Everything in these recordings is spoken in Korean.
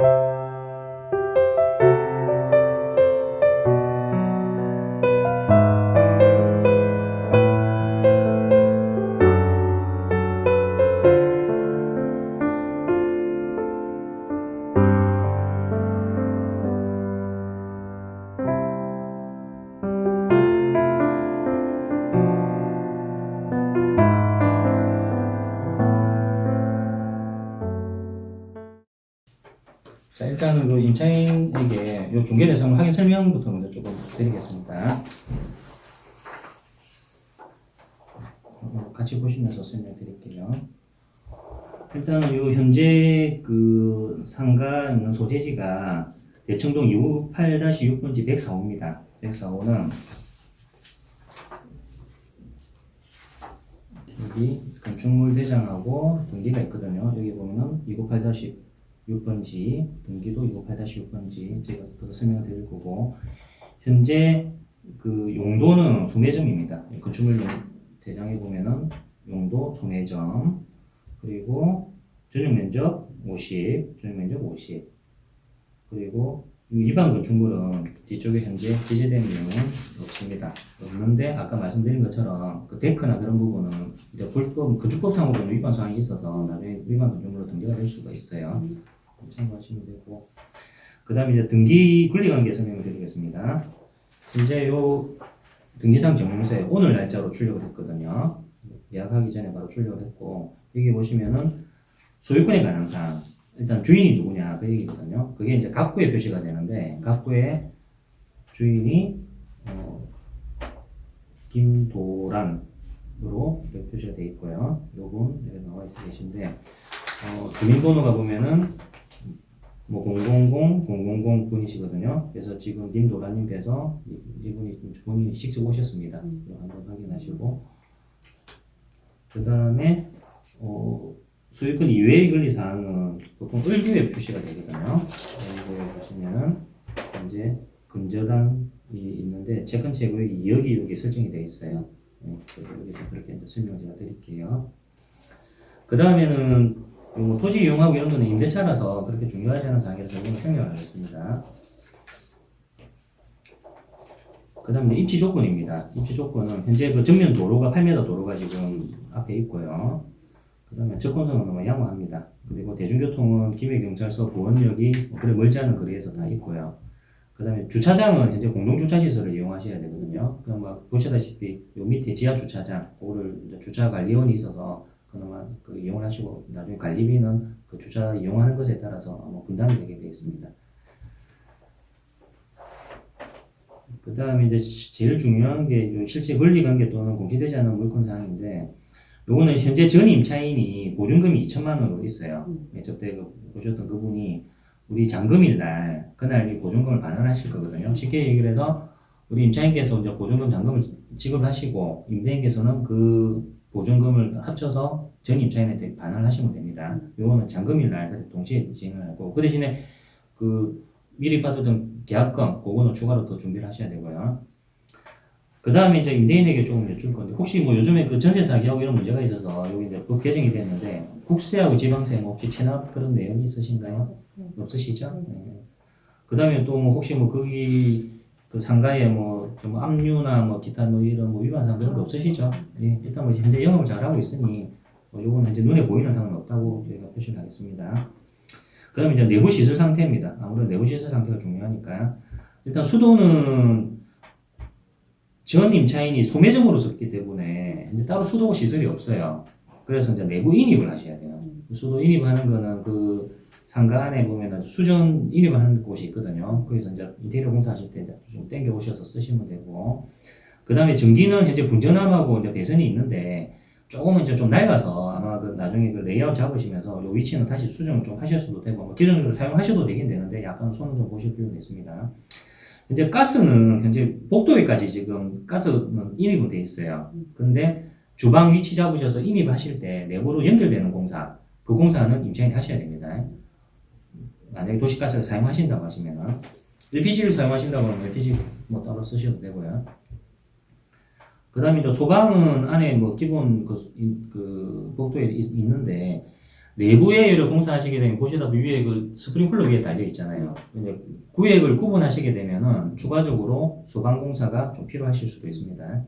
자, 요 중개 대상 확인 설명부터 먼저 조금 드리겠습니다. 어, 같이 보시면서 설명드릴게요. 일단은 요 현재 그 상가 있는 소재지가 대청동 258-6번지 104호입니다. 104호는 여기 건축물 대장하고 등기가 있거든요. 여기 보면은 258-6 번지 등기도 258-6번지 제가 그 설명을 드릴 거고 현재 그 용도는 소매점입니다. 건축물 대장에 보면은 용도 소매점 그리고 전용 면적 50, 전용 면적 50 그리고 일반 건축물은 뒤쪽에 현재 기재된 내용은 없습니다. 없는데 아까 말씀드린 것처럼 그 데크나 그런 부분은 이제 불법 건축법상으로는 위반 사항이 있어서 나중에 위반 건축물로 등기가 될 수가 있어요. 참고하시면 되고 그 다음에 이제 등기 권리관계 설명을 드리겠습니다. 이제 요 등기상 정명서에 오늘 날짜로 출력을 했거든요. 예약하기 전에 바로 출력을 했고 여기 보시면은 소유권에 관한 사항 일단 주인이 누구냐 그 얘기거든요. 그게 이제 갑구에 표시가 되는데 갑구에 주인이 어, 김도란으로 표시가 되어 있고요. 요분 여기 나와 있 계신데 어, 주민번호가 보면은 뭐 000, 000 분이시거든요. 그래서 지금 김도란님께서 이- 이분이 본인이 직접 오셨습니다. 이거 한번 확인하시고 그 다음에 어, 소유권 이외의 권리 사항은 보통 을규에 표시가 되거든요. 을규에 보시면은 이제 근저당이 있는데 채권 채굴이 2억이 여기 설정이 되어 있어요. 네, 그래서 여기서 그렇게 이제 설명 제가 드릴게요. 그 다음에는 요 토지 이용하고 이런 거는 임대차라서 그렇게 중요하지 않은 사항이라서 이건 생략하겠습니다. 그 다음에 입지 조건입니다. 입지 조건은 현재 그 전면 도로가 8m 도로가 지금 앞에 있고요. 그 다음에 접근성은 너무 양호합니다. 그리고 대중교통은 김해경찰서 보원역이 뭐 그래 멀지 않은 거리에서 다 있고요. 그 다음에 주차장은 현재 공동주차시설을 이용하셔야 되거든요. 그럼 막 보시다시피 요 밑에 지하 주차장, 그거를 이제 주차 관리원이 있어서 그나마 그 이용을 하시고 나중에 관리비는 그 주차 이용하는 것에 따라서 뭐 분담이 되게 되어 있습니다. 그 다음에 이제 시- 제일 중요한 게요 실제 권리관계 또는 공시되지 않은 물권 사항인데 요거는 현재 전 임차인이 보증금이 2천만 원으로 있어요. 예, 저때 그 보셨던 그분이 우리 잔금일 날 그날 이 보증금을 반환하실 거거든요. 쉽게 얘기를 해서 우리 임차인께서 이제 보증금 잔금을 지급하시고 임대인께서는 그 보증금을 합쳐서 전 임차인한테 반환하시면 됩니다. 요거는 잔금일 날 동시에 진행하고 그 대신에 그 미리 받았던 계약금 그거는 추가로 더 준비를 하셔야 되고요. 그 다음에 이제 임대인에게 조금 여쭐 건데 혹시 뭐 요즘에 그 전세 사기하고 이런 문제가 있어서 여기 이제 법 개정이 됐는데 국세하고 지방세 뭐 혹시 체납 그런 내용이 있으신가요? 없으시죠? 네. 그 다음에 또 뭐 혹시 뭐 거기 그 상가에 뭐 좀 압류나 뭐 기타 뭐 이런 뭐 위반 사항 그런 거 없으시죠? 예, 일단 뭐 현재 영업을 잘하고 있으니 뭐 요거는 이제 눈에 보이는 사항은 없다고 저희가 표시를 하겠습니다. 그 다음에 이제 내부 시설 상태입니다. 아무래도 내부 시설 상태가 중요하니까요. 일단 수도는 전 임차인이 소매점으로 썼기 때문에 이제 따로 수도 시설이 없어요. 그래서 이제 내부 인입을 하셔야 돼요. 수도 인입하는 거는 그 상가 안에 보면은 수전 인입하는 곳이 있거든요. 거기서 이제 인테리어 공사하실 때 이제 좀 땡겨 오셔서 쓰시면 되고, 그 다음에 전기는 현재 분전함하고 이제 배선이 있는데 조금은 이제 좀 낡아서 아마 그 나중에 그 레이아웃 잡으시면서 요 위치는 다시 수정을 좀 하셨어도 되고, 뭐 기존으로 사용하셔도 되긴 되는데 약간 손을 좀 보실 필요가 있습니다. 현재 가스는 현재 복도에까지 지금 가스는 인입은 돼 있어요. 근데 주방 위치 잡으셔서 인입하실 때 내부로 연결되는 공사, 그 공사는 임차인이 하셔야 됩니다. 만약에 도시가스를 사용하신다고 하시면은 LPG를 사용하신다고 하면 LPG 뭐 따로 쓰셔도 되고요. 그 다음에 이제 소방은 안에 뭐 기본 그, 이- 그 복도에 있, 있는데 내부에 이렇게 공사하시게 되면 보시다도 위에 그 스프링클러 위에 달려 있잖아요. 이제 구획을 구분하시게 되면은 추가적으로 소방 공사가 좀 필요하실 수도 있습니다.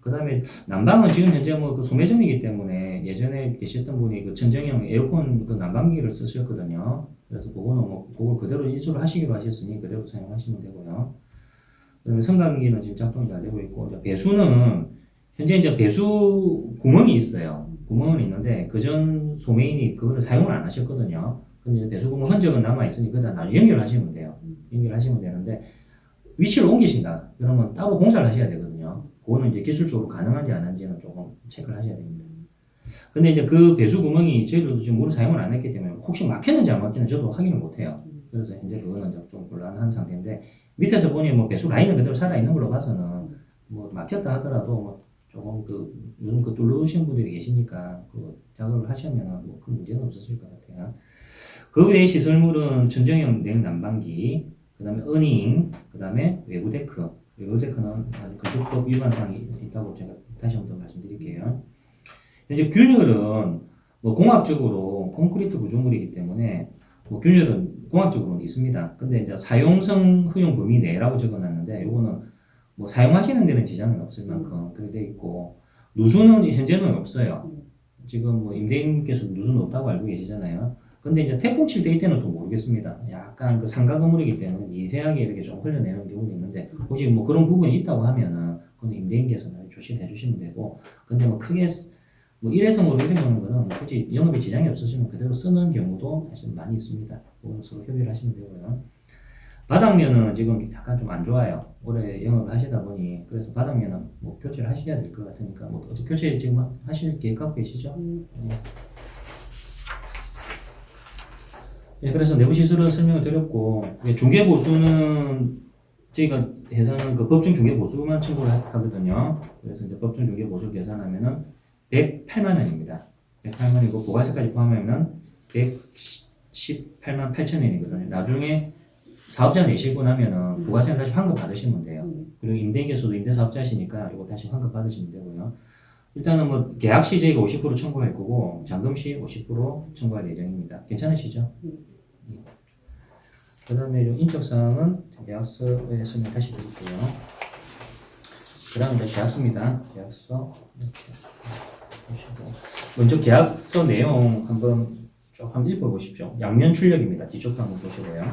그 다음에 난방은 지금 현재 뭐그 소매점이기 때문에 예전에 계셨던 분이 그 천정형 에어컨 그 난방기를 쓰셨거든요. 그래서 그거는 뭐 그걸 그대로 인수를 하시기로 하셨으니 그대로 사용하시면 되고요. 그 다음에 성감기는 지금 작동이 잘 되고 있고 이제 배수는 현재 이제 배수 구멍이 있어요. 구멍은 있는데 그 전 소매인이 그거를 사용을 안 하셨거든요. 근데 배수 구멍 흔적은 남아 있으니 그다 나 연결하시면 돼요. 연결하시면 되는데 위치를 옮기신다. 그러면 따로 공사를 하셔야 되거든요. 그거는 이제 기술적으로 가능한지 안 하는지는 조금 체크를 하셔야 됩니다. 근데 이제 그 배수 구멍이 저희들도 지금 물을 사용을 안 했기 때문에 혹시 막혔는지 안 막혔는지 저도 확인을 못 해요. 그래서 현재 그거는 좀 곤란한 상태인데 밑에서 보니 뭐 배수 라인은 그대로 살아 있는 걸로 봐서는 뭐 막혔다 하더라도 뭐 조금 그 요즘 그 뚫르신 분들이 계시니까 그 작업을 하시면은 뭐큰 문제는 없으실 것 같아요. 그 외에 시설물은 천정형 냉난방기, 그 다음에 어닝, 그다음에 외부 데크. 외부 데크는 아직 건축법 위반 사항이 있다고 제가 다시 한번더 말씀드릴게요. 현재 균열은 뭐 공학적으로 콘크리트 구조물이기 때문에 뭐 균열은 공학적으로는 있습니다. 근데 이제 사용성 허용 범위 내라고 적어놨는데 요거는 뭐 사용하시는 데는 지장은 없을 만큼 그렇게 돼 있고 누수는 현재는 없어요. 지금 뭐 임대인께서 누수는 없다고 알고 계시잖아요. 근데 이제 태풍 칠때 이때는 또 모르겠습니다. 약간 그 상가 건물이기 때문에 미세하게 이렇게 좀 흘려내는 경우도 있는데 혹시 뭐 그런 부분이 있다고 하면은 그건 임대인께서 조심해 주시면 되고 근데 뭐 크게 쓰- 뭐 일회성으로 이런 경우는 뭐 굳이 영업에 지장이 없으시면 그대로 쓰는 경우도 사실 많이 있습니다. 그거는 서로 협의를 하시면 되고요. 바닥면은 지금 약간 좀 안 좋아요. 올해 영업을 하시다 보니 그래서 바닥면은 뭐 교체를 하셔야 될 것 같으니까 뭐 어떻게 교체 지금 하실 계획 갖고 계시죠? 예, 그래서 내부 시설은 설명을 드렸고 이제 중개 보수는 저희가 해서는 그 법정 중개 보수만 청구를 하- 하거든요. 그래서 이제 법정 중개 보수 계산하면은 108만 원입니다. 108만 원이고 부가세까지 포함하면은 118만 8천 원이거든요. 나중에 사업자 내시고 나면은 부가세는 다시 환급 받으시면 돼요. 그리고 임대인께서도 임대사업자시니까 이거 다시 환급 받으시면 되고요. 일단은 뭐 계약 시 저희가 50% 청구할 거고 잔금 시 50% 청구할 예정입니다. 괜찮으시죠? 예. 그다음에 좀 인적 사항은 계약서에 설명 다시 드릴게요. 그 다음에 이제 계약서입니다. 계약서 보시고 먼저 계약서 내용 한번 쭉 한번 읽어보십시오. 양면 출력입니다. 뒤쪽도 한번 보시고요.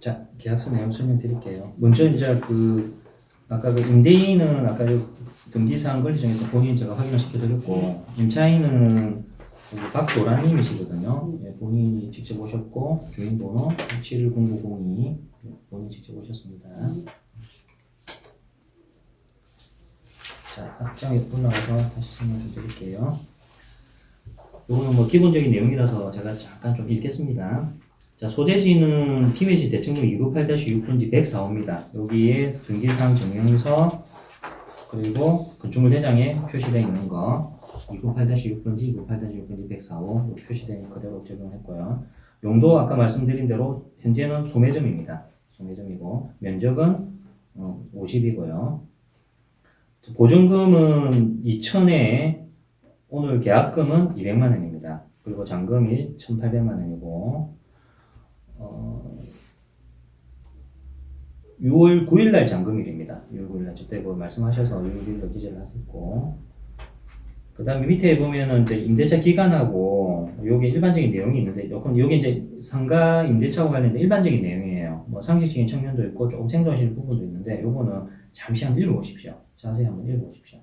자, 계약서 내용 설명드릴게요. 먼저 이제 그 아까 그 임대인은 아까 그 등기사항 권리 중에서 본인 제가 확인을 시켜드렸고 임차인은 그 박도라님이시거든요. 예, 본인이 직접 오셨고 주민번호 670902 본인 직접 오셨습니다. 자, 확장에 올라가서 다시 설명 좀 드릴게요. 이거는 뭐 기본적인 내용이라서 제가 잠깐 좀 읽겠습니다. 자, 소재지는 티메시 대청령 298-6분지 104호입니다. 여기에 등기사항 증명서 그리고 건축물 대장에 표시되어 있는 거 298-6분지 298-6분지 104호 표시되어 그대로 적용했고요. 용도 아까 말씀드린 대로 현재는 소매점입니다. 소매점이고 면적은 어, 50이고요. 보증금은 2천에 오늘 계약금은 200만 원입니다. 그리고 잔금이 1,800만 원이고 어, 6월 9일 날 잔금일입니다. 6월 9일 날 저때 뭐 말씀하셔서 6월 9일 날 기재를 하셨고 그 다음에 밑에 보면은 이제 임대차 기간하고 요게 일반적인 내용이 있는데 요건 요게 이제 상가 임대차와 관련된 일반적인 내용이에요. 뭐 상식적인 측면도 있고 조금 생소하실 부분도 있는데 요거는 잠시 한번 읽어보십시오. 자세히 한번 읽어보십시오.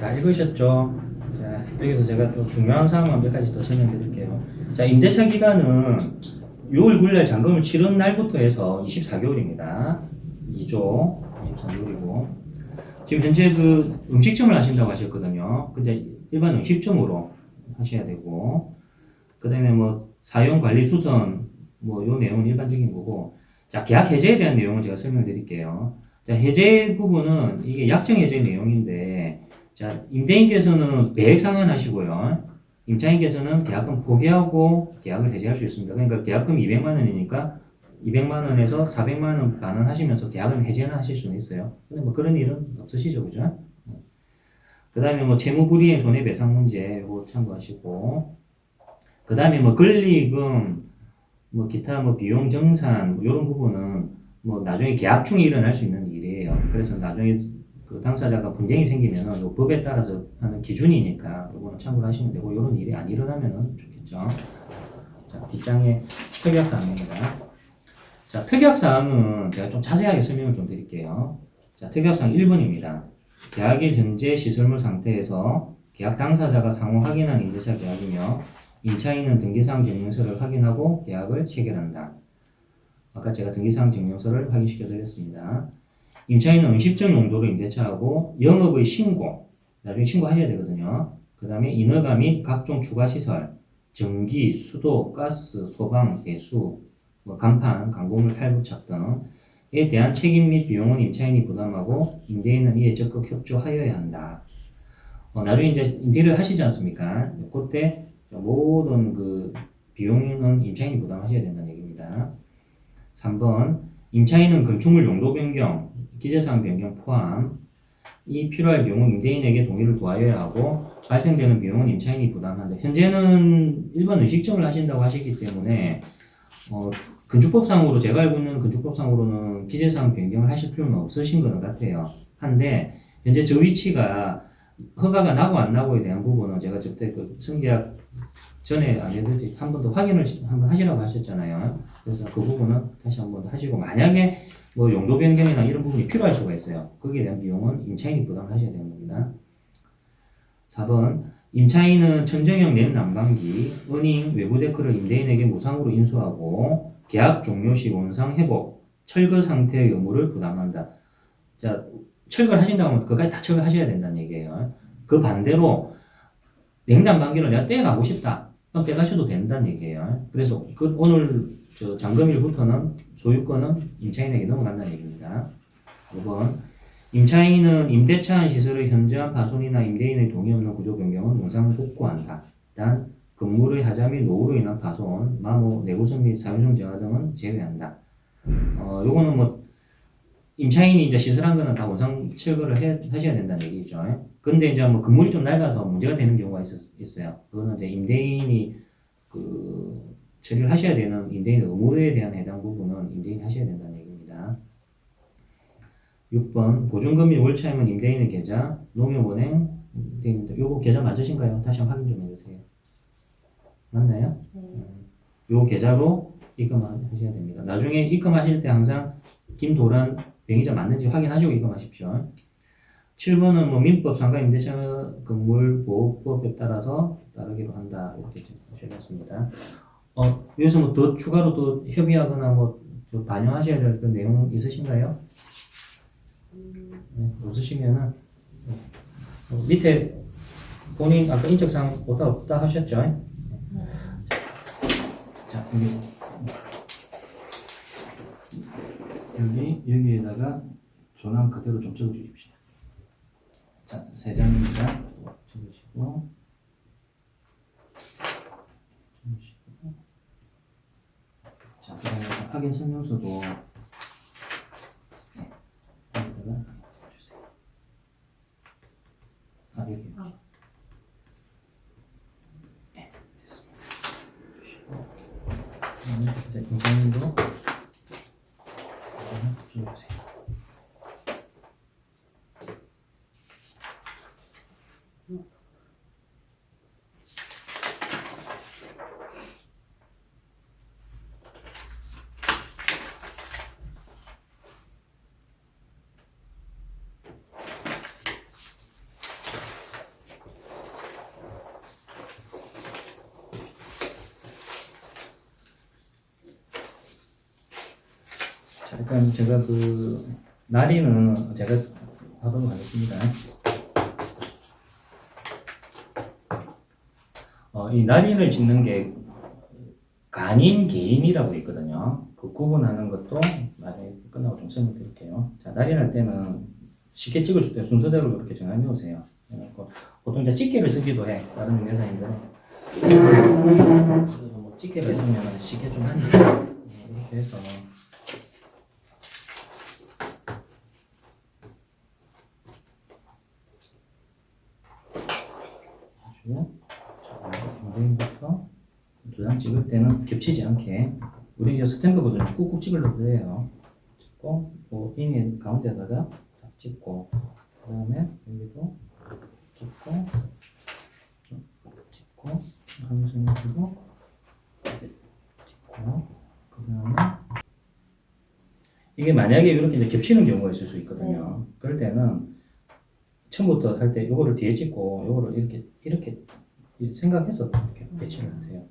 다 읽으셨죠? 자, 여기서 제가 또 중요한 사항만 몇 가지 더 설명드릴게요. 자, 임대차 기간은 6월 9일날 잔금을 치른 날부터 해서 24개월입니다. 2조 24개월이고 지금 현재 그 음식점을 하신다고 하셨거든요. 근데 일반 음식점으로 하셔야 되고 그 다음에 뭐 사용 관리 수선 뭐 요 내용은 일반적인 거고 자 계약 해제에 대한 내용을 제가 설명드릴게요. 자 해제 부분은 이게 약정 해제 내용인데 자 임대인께서는 매액 상환하시고요. 임차인께서는 계약금 포기하고 계약을 해제할 수 있습니다. 그러니까 계약금 200만 원이니까 200만 원에서 400만 원 반환 하시면서 계약은 해제는 하실 수는 있어요. 근데 뭐 그런 일은 없으시죠, 그죠? 그 다음에 뭐 채무불이행 손해배상 문제 이거 참고하시고 그 다음에 뭐 권리금 뭐 기타 뭐 비용 정산 뭐 이런 부분은 뭐 나중에 계약 중에 일어날 수 있는 일이에요. 그래서 나중에 그 당사자가 분쟁이 생기면은 요 법에 따라서 하는 기준이니까 이거는 참고를 하시면 되고 이런 일이 안 일어나면은 좋겠죠. 자 뒷장에 특약 사항입니다. 자 특약 사항은 제가 좀 자세하게 설명을 좀 드릴게요. 자 특약 사항 1번입니다. 계약일 현재 시설물 상태에서 계약 당사자가 상호 확인한 임대차 계약이며 임차인은 등기사항 증명서를 확인하고 계약을 체결한다. 아까 제가 등기사항 증명서를 확인시켜 드렸습니다. 임차인은 음식점 용도로 임대차하고 영업의 신고, 나중에 신고하셔야 되거든요. 그 다음에 인허가 및 각종 추가 시설, 전기, 수도, 가스, 소방, 배수, 뭐 간판, 강고물 탈부착 등에 대한 책임 및 비용은 임차인이 부담하고 임대인은 이에 적극 협조하여야 한다. 어, 나중에 이제 인테리어 하시지 않습니까? 그때 모든 그 비용은 임차인이 부담하셔야 된다는 얘기입니다. 3번 임차인은 건축물 용도 변경, 기재사항 변경 포함 이 필요할 경우 임대인에게 동의를 구하여야 하고 발생되는 비용은 임차인이 부담한다. 현재는 일반 의식점을 하신다고 하시기 때문에 어, 건축법상으로 제가 알고 있는 건축법상으로는 기재사항 변경을 하실 필요는 없으신 것 같아요. 한데 현재 저 위치가 허가가 나고 안 나고에 대한 부분은 제가 저때 그 승계약 전에 안 해드렸지 한번 더 확인을 한번 하시라고 하셨잖아요. 그래서 그 부분은 다시 한번더 하시고 만약에 뭐 용도 변경이나 이런 부분이 필요할 수가 있어요. 거기에 대한 비용은 임차인이 부담하셔야 겁니다. 4번 임차인은 천정형 낸 난방기, 은행, 외부 데크를 임대인에게 무상으로 인수하고 계약 종료 시 원상 회복, 철거 상태의 의무를 부담한다. 자, 철거를 하신다고 하면 그까지 다 철거하셔야 된다는 얘기예요. 그 반대로 냉난방기를 내가 떼가고 싶다. 그럼 떼가셔도 된다는 얘기예요. 그래서 그 오늘 저 잔금일부터는 소유권은 임차인에게 넘어간다는 얘기입니다. 5번 임차인은 임대차한 시설의 현저한 파손이나 임대인의 동의 없는 구조 변경은 원상 복구한다. 단 건물의 하자 및 노후로 인한 파손, 마모, 내구성 및 사유성 정화 등은 제외한다. 어, 요거는 뭐 임차인이 이제 시설한 거는 다 원상 철거를 해, 하셔야 된다는 얘기죠. 근데 이제 뭐 건물이 좀 낡아서 문제가 되는 경우가 있었, 있어요. 그거는 이제 임대인이 그 처리를 하셔야 되는 임대인 의무에 대한 해당 부분은 임대인이 하셔야 된다는 얘기입니다. 6번 보증금 및 월차임은 임대인의 계좌, 농협은행 임대인입니다. 요거 계좌 맞으신가요? 다시 한번 확인 좀 해주세요. 맞나요? 음, 요 계좌로 입금하셔야 됩니다. 나중에 입금하실 때 항상 김도란 명의자 맞는지 확인하시고 입금하십시오. 7번은 뭐 민법 상가 임대차 건물 보호법에 따라서 따르기로 한다 이렇게 적었습니다. 어 여기서 뭐 더 추가로 또 협의하거나 뭐저 반영하셔야 될 그 내용 있으신가요? 네, 없으시면은 어, 밑에 본인 아까 인적사항 없다 없다 하셨죠? 자 여기 여기 여기에다가 전화 그대로 좀 적어 주십시오. 자, 세 장입니다. 적으시고 적으시고 자, 그 다음에 확인 설명서도 네, 여기다가 적어주세요. 아, 여기. 아. 네, 됐습니다. 주시고 그다음에 이제 김사님도 적어주세요. 자, 일단 제가 그 날이는 제가 하도록 하겠습니다. 이 날인을 짓는 게 간인 개인이라고 있거든요. 그 구분하는 것도 나중에 끝나고 좀 설명드릴게요. 자, 날인할 때는 쉽게 찍을 때 순서대로 이렇게 정해 놓으세요. 보통 이제 집게를 쓰기도 해. 다른. 그래서 뭐 집게를 쓰면 쉽게 좀 하니까 이렇게 해서 주고 엉덩이부터 두장 찍을 때는 겹치지 않게 우리 이제 스탬프거든요 꾹꾹 찍으려도 돼요. 찍고 뭐 인이 가운데다가 딱 찍고 그 다음에 여기도 찍고 찍고 하면서 찍고 찍고 그 다음에 이게 만약에 이렇게 이제 겹치는 경우가 있을 수 있거든요. 그럴 때는 처음부터 할때 요거를 뒤에 찍고 요거를 이렇게 이렇게 생각해서 이렇게 배치를 하세요.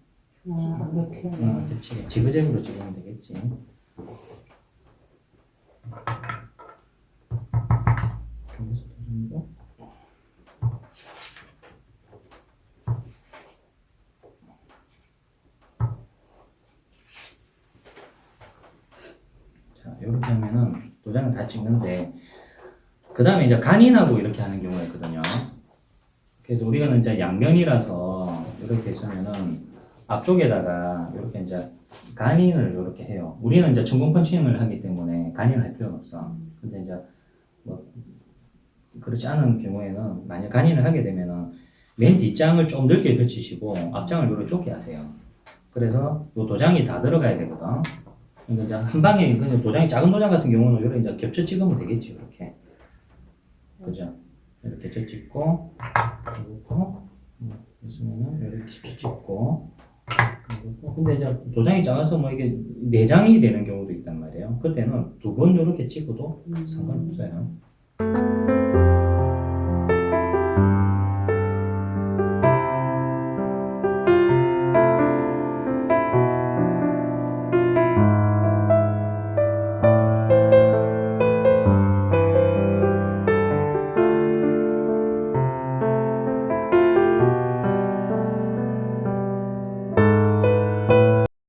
아, 이렇게. 어, 배치 지그재그로 찍으면 되겠지. 여기서. 자, 이렇게 하면은 도장을 다 찍는데 그 다음에 이제 간인하고 이렇게 하는 경우가 있거든요. 그래서 우리가 이제 양면이라서 이렇게 있으면은 앞쪽에다가 이렇게 이제 간인을 이렇게 해요. 우리는 이제 천공 펀칭을 하기 때문에 간인을 할 필요는 없어. 근데 이제 뭐 그렇지 않은 경우에는 만약 간인을 하게 되면은 맨 뒷장을 좀 넓게 펼치시고 앞장을 요렇게 좁게 하세요. 그래서 요 도장이 다 들어가야 되거든. 그러니까 한 방에 그냥 도장이 작은 도장 같은 경우는 요렇게 이제 겹쳐 찍으면 되겠지 이렇게. 그죠? 이렇게 겹쳐 찍고 그리고 음, 있으면은 이렇게 겹쳐 찍고 그리고 근데 이제 도장이 작아서 뭐 이게 네 장이 되는 경우도 있단 말이에요. 그때는 두 번 이렇게 찍어도 상관없어요.